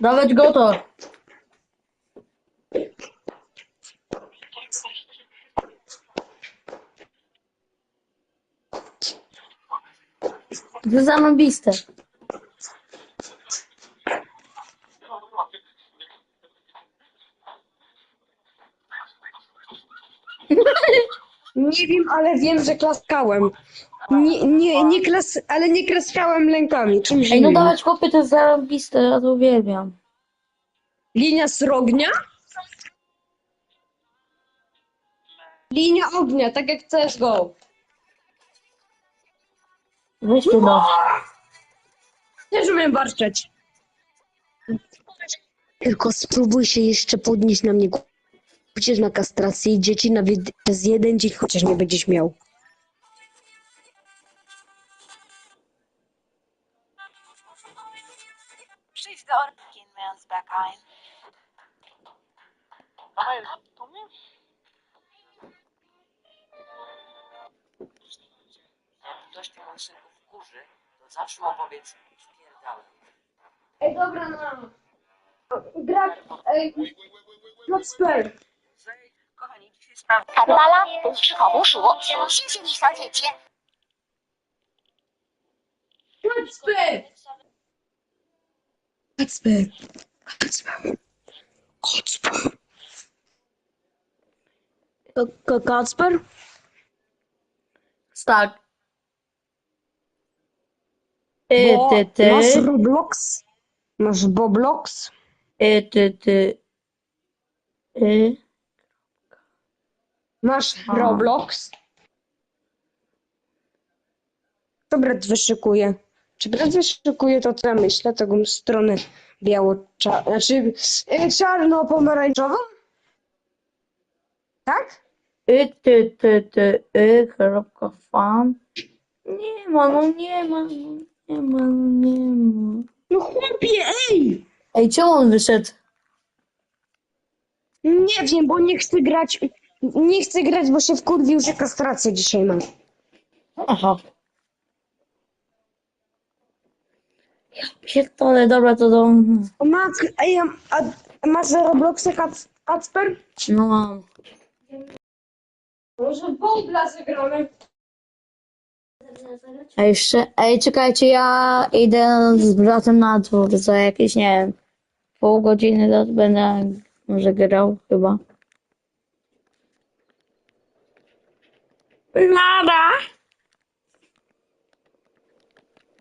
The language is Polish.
Dawać go to. To jest zarąbiste. Nie wiem, ale wiem, że klaskałem. Nie, nie, nie klas, ale nie klaskałem lękami, czymś Ej, no innym. dawać chłopie, to jest zarąbiste, ja to uwielbiam. Linia srognia? Linia ognia, tak jak CSGO. Weź tu no. Też umiem warczeć. Tylko spróbuj się jeszcze podnieść na mnie. Pójdziesz na kastrację i dzieci nawet przez jeden dzień chociaż nie będziesz miał. Przyjdź do Orkin, mówiąc Beckheim. Dawaj, to mnie? Jak ktoś wkurzy, to zawsze mu powiedz. Ej, dobra, no. Gra... Ej, let's play. 卡布巴拉给你吃烤红薯谢谢你小姐姐 what's been what's been what's been gossip go go gossip start it did Masro Bloks，Masro Bloks，It it it Masz. Roblox? Co brat wyszykuje? Czy brat wyszykuje to, co ja myślę, taką stronę biało-czarną, znaczy y, czarno-pomarańczową? Tak? Y, ty, ty, ty, y, kropka fan. Nie ma, no nie ma, no nie ma, no nie ma. No chłopie, ej! Ej, czemu on wyszedł? Nie wiem, bo nie chcę grać, nie chcę grać, bo się wkurwił, że kastrację dzisiaj mam. Aha. Ja pierdolę, dobra, to do... Ma, ej, a, a masz Robloxa, Kac- Kacper? No mam. Może Bobla zagramy. A jeszcze, ej, czekajcie, ja idę z bratem na dwór za jakieś, nie wiem, pół godziny to będę może grał chyba. Nada.